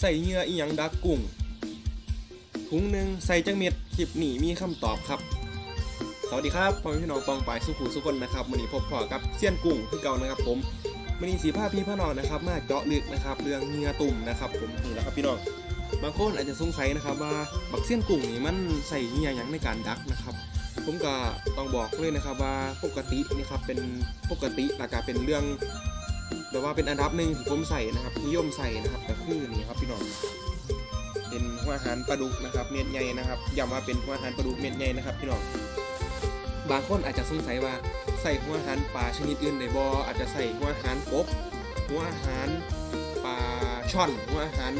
ใส่เหงื่ออีหยังดักกุ้ง ถุงหนึ่งใส่จังเม็ดคลิปนี้มีคำตอบครับ สวัสดีครับพ่อพี่น้องปองปายสุขุสุคนนะครับวันนี้พบพอกับเซียนกุ้งคือเก่านะครับ ผมวันนี้สีผ้าพี่พ่อน้องนะครับ มาเจาะลึกนะครับ เรื่องเหงื่อตุ่มนะครับ ผมนี่แหละครับพี่น้องบางคนอาจจะสงสัยนะครับว่าบักเซียนกุ้งนี่มันใส่เหงื่อหยังในการดักนะครับผมก็ต้องบอกเลยนะครับว่าปกตินี่ครับเป็นปกติหลักกาเป็นเรื่อง แบบว่าเป็นอันดับหนึ่งที่ผมใส่นะครับนิยมใส่นะครับก็คือนี่ครับพี่น้องเป็นหัวอาหารปลาดุกนะครับเม็ดใหญ่นะครับย้ำว่าเป็นหัวอาหารปลาดุกเม็ดใหญ่นะครับพี่น้องบางคนอาจจะสงสัยว่าใส่หัวอาหารปลาชนิดอื่นได้บ่อาจจะใส่หัวอาหารกบหัวอาหารปลาช่อนหัวอาหาร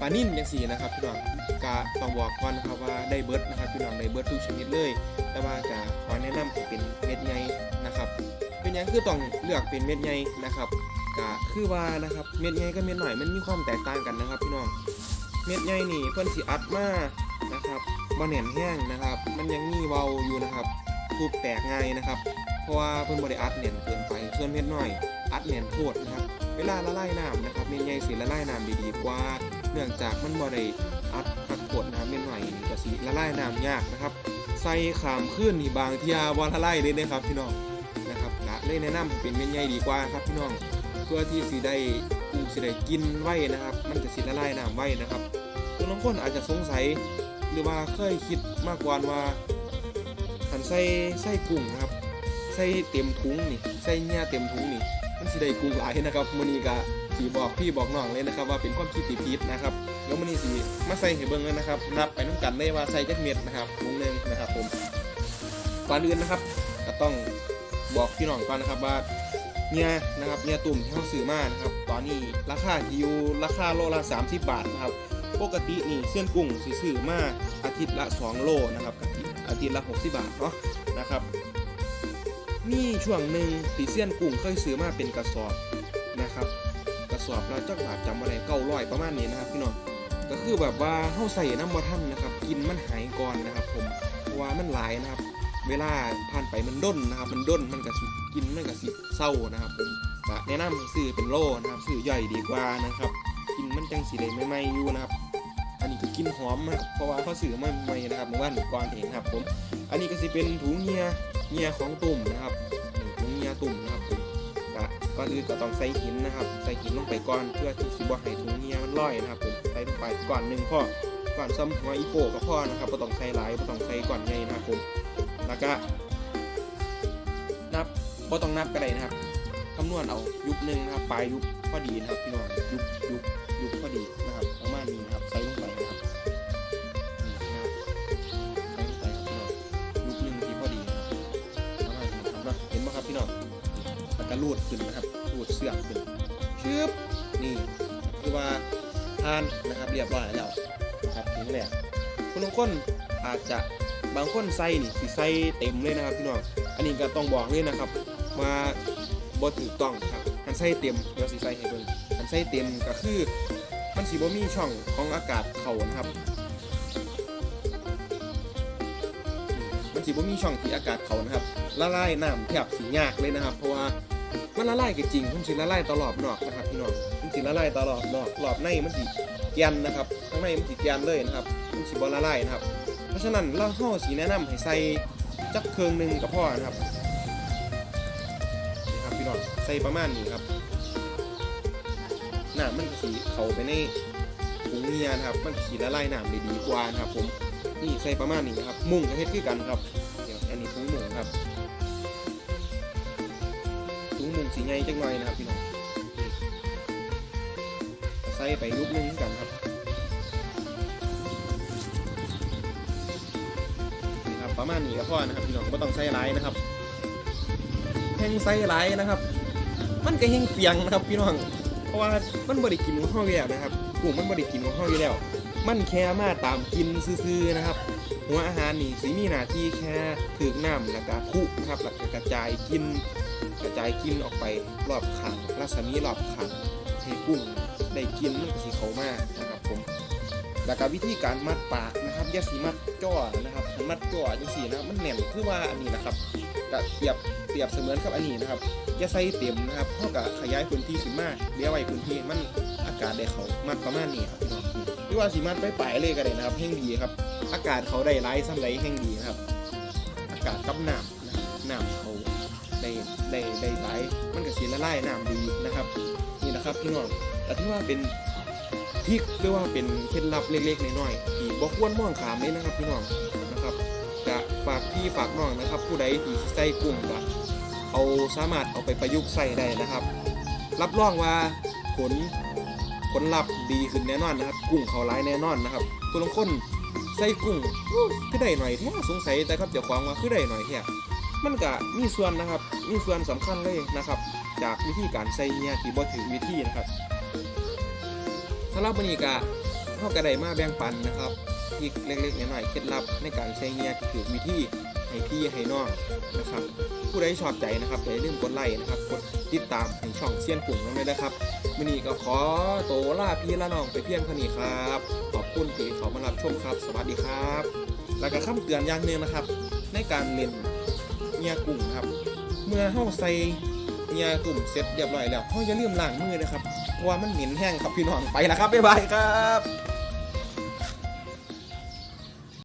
ปลานิ่นอย่างสี่นะครับพี่น้องก็ต้องบอกก่อนนะครับว่าได้เบิร์ดนะครับพี่น้องได้เบิร์ดทุกชนิดเลย แต่ว่าจะขอแนะนำให้เป็นเม็ดใหญ่นะครับ หยังคือต้องเลือกเป็นเม็ดใหญ่นะครับก็คือว่านะครับเม็ดใหญ่กับเม็ดหน่อยมันมีความแตกต่างกันนะครับพี่น้องเม็ดใหญ่นี่เพิ่นสิอัดมานะครับบ่แน่นแห้งนะครับ มันยังมีเว้าอยู่นะครับทุบแตกง่ายนะครับ เพราะว่าเพิ่นบ่ได้อัดแน่นเกินไปส่วนเม็ดหน้อย อัดแน่นโคตรนะครับ เวลาละลายน้ำนะครับเม็ดใหญ่สิละลายน้ำด้ดีกว่า เนื่องจากมันบ่ได้อัดคักโคตรนะครับเม็ดหน้อยนี่ก็สิละลายน้ำยากนะครับใส่ขามขึ้นนี่บางที่ยบ่ละลายเลยนะครับพี่น้อง เลยแนะนำให้เป็นเม็ดใหญ่ดีกว่าครับพี่น้องเพื่อที่สิได้กุ้งสิได้กินไว้นะครับ มันจะสิละลายน้ำไว้นะครับคุณน้องคนอาจจะสงสัยหรือว่าเคยคิดมากกว่าว่าหันใส่ใส่กุ้งนะครับใส่เต็มถุงนี่ใส่เงี้ยเต็มถุงนี่มันสิได้กุ้งหลายนะครับมื้อนี้ก็สิบอกพี่บอกน้องเลยนะครับ ว่าเป็นความคิดที่ผิดนะครับแล้วมื้อนี้สิมาใส่ให้เบิ่งเลยนะครับ นับไปน้ำกันเลยว่าใส่จักเม็ดนะครับถุงหนึงนะครับผมก่อนอื่นนะครับ ก็ต้อง บอกพี่น้องก่อนนะครับว่าเนี่ยนะครับเนี่ยตุ่มที่เขาซื้อมานะครับตอนนี้ราคาอยู่ราคาโลละ 30 บาทนะครับปกตินี่เส้นกุ้งสิซื้อมาอาทิตย์ละ 2 โลนะครับอาทิตย์อาทิตย์ละ 60 บาทเนาะนะครับมีช่วงหนึ่งตีเส้นกุ้งเคยซื้อมาเป็นกระสอบนะครับกระสอบละจักบาทจำอะไรเก้าร้อยประมาณนี้นะครับพี่น้องก็คือแบบว่าเฮาใส่น้ำมาท่านนะครับ กินมันหายก่อนนะครับผมเพราะว่ามันหลายนะครับ เวลาผ่านไปมันด้นนะครับ มันด้นมันก็สิกินมันก็สิเศร้านะครับผมก็แนะนำให้ซื้อเป็นโลนะครับซื้อใหญ่ดีกว่านะครับ กินมันจังสีเลยไม่ไหมอยู่นะครับ อันนี้ก็กินหอมนะครับเพราะว่าเขาซื้อมาใหม่นะครับเมื่อวานก่อนเองครับผมอันนี้ก็สิเป็นถุงเงียเงียของตุ่มนะครับถุงเงียตุ่มนะครับผมก็ก่อนอื่นก็ต้องใส่หินนะครับ ใส่หินลงไปก่อนเพื่อที่สิบ่ให้ถุงเงียมันลอยนะครับผมใส่ลงไปก่อนหนึ่งพ่อก่อนซ้ำหัวอีโปก็พอนะครับไม่ต้องใส่หลายไม่ต้องใส่ก่อนใหญ่นะครับผม แล้วก็ นับบ่ต้องนับก็ได้นะครับคำนวณเอายุบหนึ่งนะครับ ปลายยุบพอดีนะครับพี่น้องยุบยุบยุบพอดีนะครับประมาณนี้นะครับใส่ลงไปนะครับใส่ลงไปครับพี่น้องยุบหนึ่งที่พอดีนะครับประมาณนี้นะครับเห็นไหมครับพี่น้องแล้วก็รูดขึ้นนะครับรูดเสือกขึ้นชึบนี่คือว่าทานนะครับเรียบร้อยแล้วนะครับถึงแล้วคุณทุงกคนอาจจะ บางคนใส่นี่สิใส่เต็มเลยนะครับพี่น้อง อันนี้ก็ต้องบอกเลยนะครับว่าบ่ถูกต้องครับอันใส่เต็มเดี๋ยวสิใส่ให้เบิ่งอันใส่เต็มก็คือมันสิบ่มีช่องของอากาศเข้านะครับมันสิบ่มีช่องที่อากาศเข้านะครับละลายน้ำแทบสิยากเลยนะครับ เพราะว่ามันละลายก็จริงมันสิละลายตลอดนอกนะครับพี่น้องมันสิละลายตลอดนอกรอบในมันสิแกนนะครับข้างในมันสิแกนเลยนะครับมันสิบ่ละลายนะครับ ราะฉะนั้นเราห่อสีแนะนำให้ใส่จักเครื่องหนึ่งก็พอนะครับนี่ครับพี่น้องใส่ประมาณนี้ครับน้ำมันสีเข้าไปในถุงเนียนะครับ มันสีละลายน้ำได้ดีกว่านะครับ ผมนี่ใส่ประมาณนี้นะครับ มุ้งก็เฮ็ดคือกันครับเดี๋ยวอันนี้ถุงมุ้งครับถุงมุ้งสีใหญ่จังหน่อยนะครับพี่น้องใส่ไปยุบหนึงกันครับ ประมาณนี้ก็พอนะครับพี่น้องไม่ต้องใส่หลายนะครับแห้งใส่หลายนะครับ มันก็แห้งเปียงนะครับพี่น้อง เพราะว่ามันบริกินของเฮาอยู่แล้วนะครับกุ้งมันบริกินของเฮาอยู่แล้ว มันแค่มาตามกินซื่อๆนะครับ หัวอาหารนี่สิมีหน้าที่แค่ถึกน้ำแล้วก็คุกนะครับแล้วก็กระจายกิน กระจายกินออกไปรอบขังรัศมีรอบขังให้กุ้งได้กินมันก็สิเขามากนะครับ แล้วก็วิธีการมัดปากนะครับย่าสีมัดจ่อนะครับมัดจ่อจังสีนะครับมันแหน่นคือว่าอันนี้นะครับก็เปรียบเปรียบเสมือนกับอันนี้นะครับย่าใส่เต็มนะครับเท่ากับขยายพื้นที่ขึ้นมาเลี้ยวไว้พื้นที่มันอากาศได้เขามัดประมาณนี้ครับพี่น้องหรือว่าสีมัดไปปลายเลยก็ได้นะครับแห้งดีครับ อากาศเขาได้ไร้ซ้ำไรแห้งดีนะครับ อากาศกับน้ำนะครับน้ำเขาได้ได้ได้ไหลมันก็สีละลายน้ำดีนะครับ นี่นะครับพี่น้องแต่ที่ว่าเป็น ทริกหรือว่าเป็นเคล็ดลับเล็กๆน้อยๆที่บ่ควรมองขามเลยนะครับพี่น้องนะครับจะฝากพี่ฝากน้องนะครับ ผู้ใดที่ใส่กุ้งก็เอาสามารถเอาไปประยุกต์ใส่ได้นะครับ รับรองว่าผลผลลัพธ์ดีขึ้นแน่นอนนะครับ กุ้งเขาร้ายแน่นอนนะครับคุณลงคนใส่กุ้งคือได้หน่อยแท้สงสัยแต่ครับเดี๋ยวควางว่าคือได้หน่อยแท้มันก็มีส่วนนะครับมีส่วนสำคัญเลยนะครับ จากวิธีการใส่เนี่ยที่บ่ถือวิธีนะครับ สำหรับวันนี้ก็เฮาก็ได้มาแบ่งปันนะครับอีกเล็กๆน้อยๆเคล็ดลับในการใช้เนี่ยกถือวิธีให้พี่ให้น้องนะครับ ผู้ใดชอบใจนะครับอย่าลืมกดไลค์นะครับกดติดตามให้ช่องเซียนกลุ่มนั้นเลยนะครับวันนี้ก็ขอโตลาพี่ละน้องไปเพียงเท่านี้ครับขอบคุณที่เขามารับชมครับ สวัสดีครับ แล้วก็คำเตือนอย่างหนึ่งนะครับ ในการเล่นเงียกุ้งครับ เมื่อเฮาใส่ เฮียตุ่มเสร็จเรียบร้อยแล้วเฮาอย่าลืมล้างมือนะครับเพราะว่ามันเหม็นแห้งครับพี่น้องไปแล้วครับบ๊ายบายครับ